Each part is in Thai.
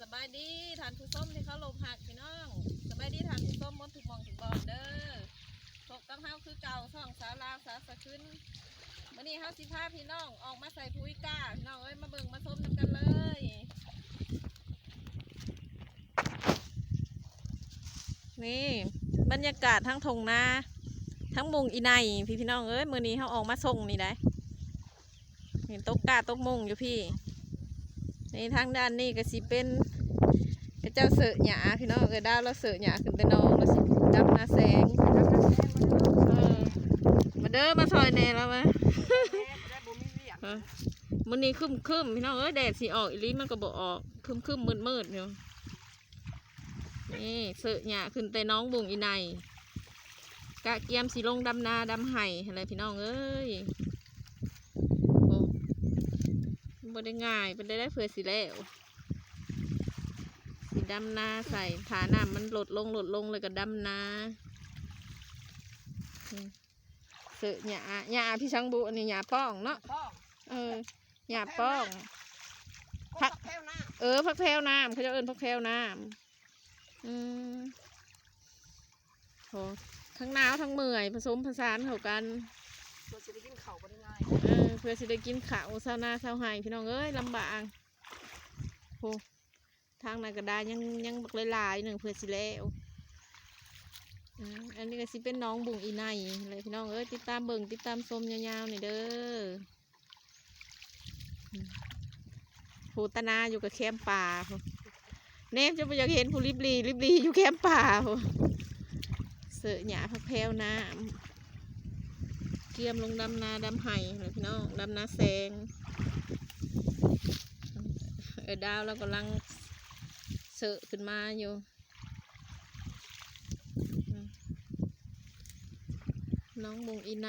สบายดีทานผู้ส้มที่เขาลมหักพี่น้องสบายดีทานผู้ส้มมดถึงมองถึงบอลเด้อพบกับเฮาคือเก่าส่องสาวลาวสาวสะขึ้นวันนี้เฮาสิพาพี่น้องออกมาใส่ปุ๋ยก้าพี่น้องเอ้ยมาเบิ่งมาส้มนำกันเลยนี่บรรยากาศทั้งทงนาทั้งมุงอีไนพี่พี่น้องเอ้ยมือนี้เฮาออกมาส่งนี่ได้เห็นตกกาตกมุงอยู่พี่ นทางด้านนี้ก็สิเป็นกระเจ้าเสือหยาพี่น้องเออดาวเราเสือหยาขึ้นแต่น้องเราสิดำนาแสงเออมาเด้อมาซอยแน่แล้วมาเออมื้อนี้ครึมครึมๆพี่น้องเอ้ยแดดสิออกอีหลีมันก็บ่ออกครึมครึมมืดมืดๆอยู่นี่เสือหยาขึ้นแต่น้องบุงอีในกะเกียมสิลงดำนาดำไห่อะไรพี่น้องเอ้ยโอ้ บ่ได้ง่ายเป็นได้ได้เผื่อสิแล้วสีดำนาใส่ฐาน้ำมันลดลงลดลงเลยก็ดำนานี่เสือหยาหยาพี่ชังบุอันนี้หยาป้องเนาะป้องเออหยาป้องพัพักกแถวหน้าเออพักแพรวน้ำเขาจะเอิ้นพักแพรวน้ำอืมโหทั้งหนาวทั้งเมื่อยผสมผสานเข้ากัน เราจะไปกินข้าวกันยังไงเออเพื่อสิได้กินข้าวเช้าหน้าเช้าไห้พี่น้องเอ้ยลำบากโหทางนั้นก็ได้ยังยังบักหลายๆหนึ่งเพื่อสิแล้วอ่าอันนี้ก็สิเป็นน้องบุงอีไนเลยพี่น้องเอ้ยติดตามเบิ่งติดตามชมยาวๆหน่อยเด้อผู้ตนาอยู่กับแคมป์ป่านเนมจะไปอยากเห็นผู้ริบลีริบลีอยู่แคมป์ป่าเสือหยาพักแพวน้ำ กียมลงดำนาดำไห่เลยพี่น้องดำนาแสงเออดาวเรากำลังเสอะขึ้นมาอยู่น้องมงอีไน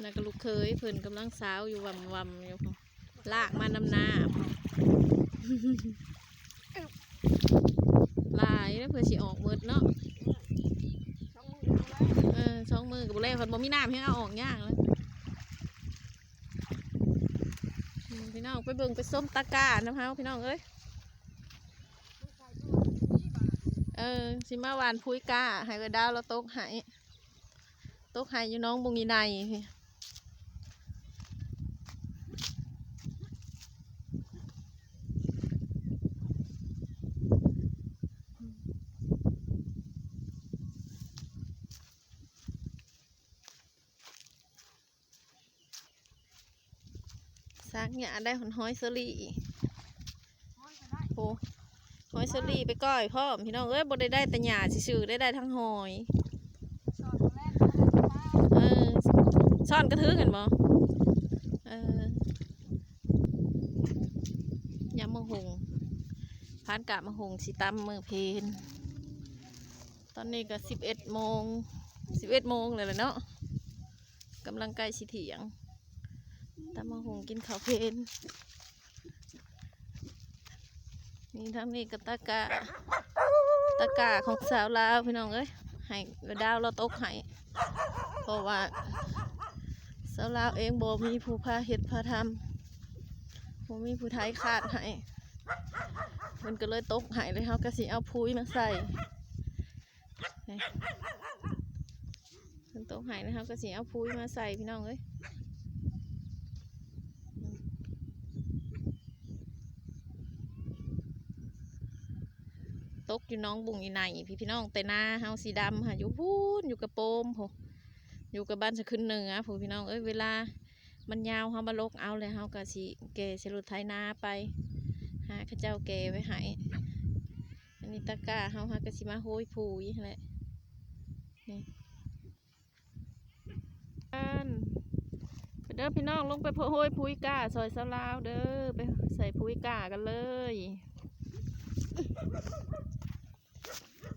แล้วก็ลูกเคยเพิ่นกำลังสาวอยู่วำวำอยู่ลากมาดำนาลายแล้วเพื่อสิออกเมิดเนาะ ช่องมือดูแล เออสองมือ กับบุเล่คนบ่มีน้ำให้เอาออกยากเลยอืมพี่น้องไปเบิ่งไปส้มตะกร้าน้ำเฮาพี่น้องเอ้ยเออสิมาหวานพุ้ยกาให้กระดาวเราตกหายตกหายอยู่น้องบุงยีในพี่ซักเนี่ย ได้หอนห้อยเซอรี่ห้อยไปได้โอ้หอยเซอรี่ไปก้อยพ่อพี่น้องเอ้ยบ่ได้ได้แต่หญ้าซื่อได้ได้ทั้งหอยสอนแรกเขาเลยมาเออซ่อนกระทึกกันบ่เออยำมะฮงพานกะมะฮงสิตำมือเพนตอนนี้ก็สิบเอ็ดโมงสิบเอ็ดโมงเลยแหละเนาะกำลังใกล้สิเถียง ตำมะฮงกินข้าวเพนนี่ทั้งนี้ก็ตะกะตะกะของสาวลาวพี่น้องเอ้ยให้ดาวเราตกให้เพราะว่าสาวลาวเองบ่มีผู้พาเฮ็ดพาทำบ่มีผู้ไทยขาดให้มันก็เลยตกให้เลยเฮาก็สิเอาพุ้ยมาใส่นี่มันตกห้แล้วเฮาก็สิเอาพุ้ยมาใส่พี่น้องเอ้ย ตกอยู่น้องบุงอีไหนพี่พี่น้องแต่หน้าเฮาสีดำค่ะอยู่พูนอยู่กระโปมโหอยู่กับบ้านจะขึ้นเหนือผู้พี่น้องเอ้ยเวลา มันยาวเขามาลกเอาเลยเขาก็สิเกสรุดไทยนาไปหาข้าเจ้าเกไว้ให้อันนี้ตะกร้าเขาหากระสิมาโห้ยผูยแหละนี่อันเด้อพี่น้องลงไปโห้ยพุยก้าซอยสลาวเด้อไปใส่พุยก้ากันเลย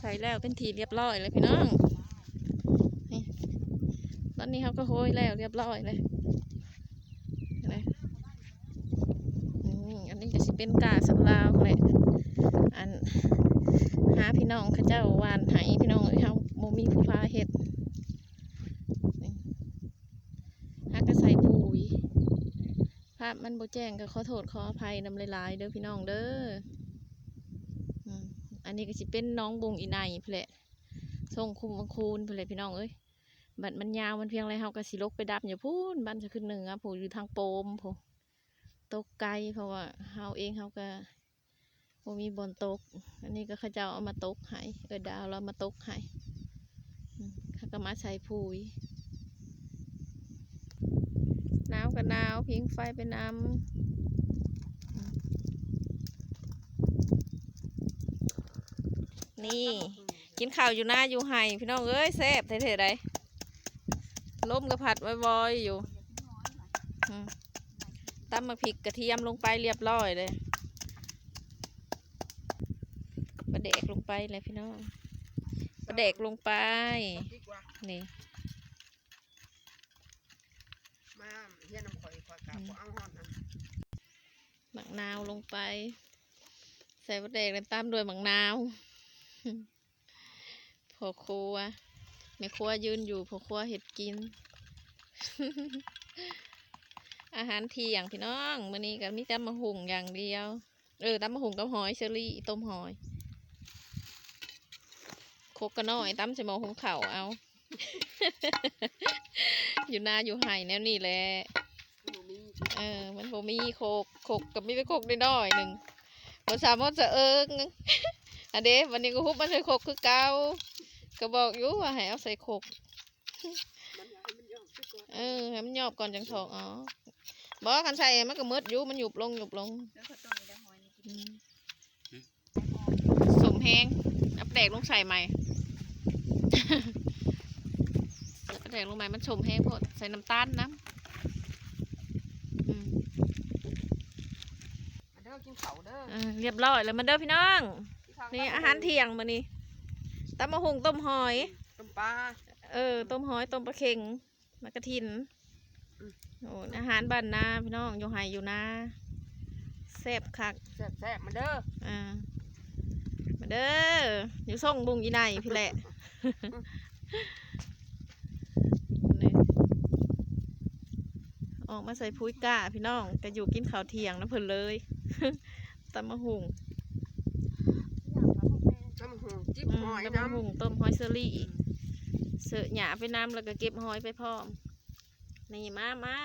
ใส่แล้วเป็นทีเรียบร้อยเลยพี่น้องนี่ตอนนี้เขาก็โหยแล้วเรียบร้อยเลยนไหมอืมอันนี้ก็สิเป็นกาสักลาวเลยอันหาพี่น้องเขาเจ้าวานหายพี่น้องเอ้ยเขาโมมีผู้พาเห็ดนี่หากระใส่ปุ๋ยภาพมันโบแจ้งก็ขอโทษขออภัยนำหลายๆเด้อพี่น้องเด้ออันนี้ก็สิเป็นน้องบงอีไนเพละส่งคุมวังคูนเพละพี่น้องเอ้ยบัดมันยาวมันเพียงไรเฮาก็สิลกไปดับอยู่พูนบ้านจะขึ้นเหนือผู้อยู่ทางโปมผู้ตกไกลเพราะว่าเฮาเองเฮาก็บ่มีบอนตก อันนี้ก็เขาเจ้าเอามาตกให้เออดาวเรามาตกให้อืมเขาก็มาใส่ปุ๋ยหนาว ก็หนาวพิงไฟไปนำนี่ กินข้าวอยู่หน้าอยู่ไห้พี่น้องเอ้ยแซ่บเท่ๆไดล้มกระผัดวอยๆอยู่อืมตำมะพริกกระเทียมลงไปเรียบร้อยเลยปลาเด็กลงไปเลยพี่น้องปลาเด็กลงไปนี่ มาเฮียน้ำข่อยข่อย กะบ่เอาฮอดนั่นหมักนาวลงไป ใส่ปลาเด็กแล้วตามด้วยหมักนาวพอครัวแม่ครัวยืนอยู่พอครัวเห็ดกิน อาหารเที่ยงพี่น้องมื้อนี้ก็มีแต่มะหุงอย่างเดียว เออตำมะหุงกับหอยเชอรี่ต้มหอยโคกกระน้อยตำใส่หม้อหุงข้าวเอา อยู่นาอยู่ไห่แนวนี้แหละบ่มี เออ มันบ่มีโคกโคกกับมีไปโคกน้อยๆหนึ่งบ่สามารถจะเอิงอันเด้วันนี้ก็ฮุบมาใส่โคกคือเก่าก็บอกอยู่ว่าให้เอาใส่โคกมันอยากให้มันย่องซะก่อนเออให้มันหยอบก่อนจังถอกอ๋อบอกกันใส่มันก็มืดอยู่มันหยุบลงหยุบลงแล้วก็ต้องมีได้หอยนี่อืมสมแห้งอัปแดกลงใส่ใหม่อัปแดกลงใหม่มันสมแห้งพอดใส่น้ำตาลน้ำอืม มาเด้อกินข้าวเด้ อเออเรียบร้อยแล้วมันเด้อพี่น้องกิข้วนี่อาหารเที่ยงมานี่ตำมะฮุงต้มหอย ต้มปลา เออ ต้มหอย ต้มปลาเค็งมากระถินอืม โอ้อาหารบ้านนาพี่น้องอยู่ไฮอยู่นาแซ่บคัก แซ่บๆมาเด้ออ่ามาเด้ออยู่ส่งบุงอีไนพี่แหละ นี่ออกมาใส่พุ้ยก้าพี่น้องก็อยู่กินข้าวเที่ยงนะเพิ่นเลย ตำมะฮุงตำหุงจิ้มหอยตำมะฮุงต้มหอยเซรี่เสือหยาไปน้ำแล้วก็เก็บหอยไปพร้อม นี่มามา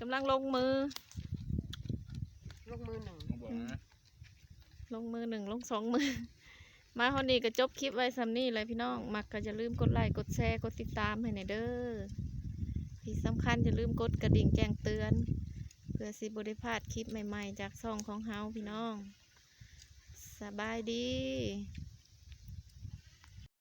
กำลังลงมือ ลงมือหนึ่งลงมือหนึ่งลงสองมือ มาคนนี้ก็จบคลิปไว้ซัมนี่เลยพี่น้องมักก็จะลืมกดไลค์กดแชร์กดติดตามให้ในเด้อที่สำคัญจะลืมกดกระดิ่งแจ้งเตือน เพื่อสิบริพาดคลิปใหม่ ๆ จากซองของเฮาพี่น้อง สบายดี